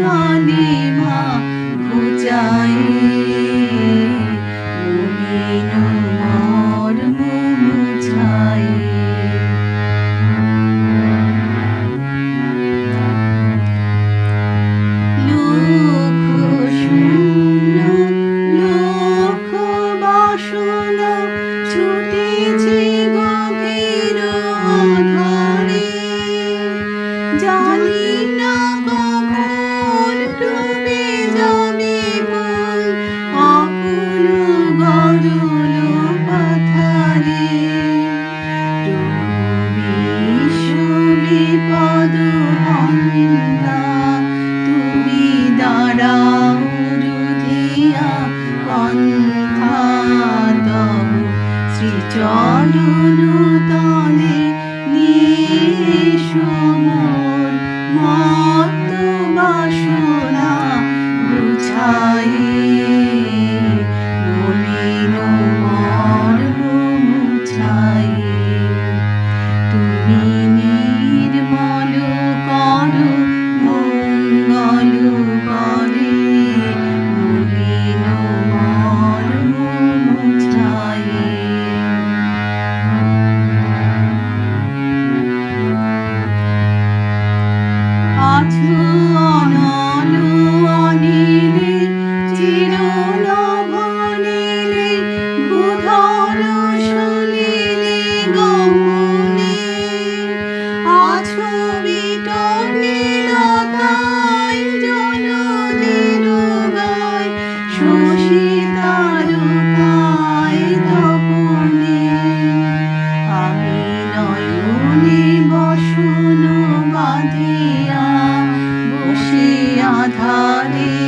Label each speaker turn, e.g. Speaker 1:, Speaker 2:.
Speaker 1: কানে মা শ্রীচরণ তলে নিঃসমন Honey.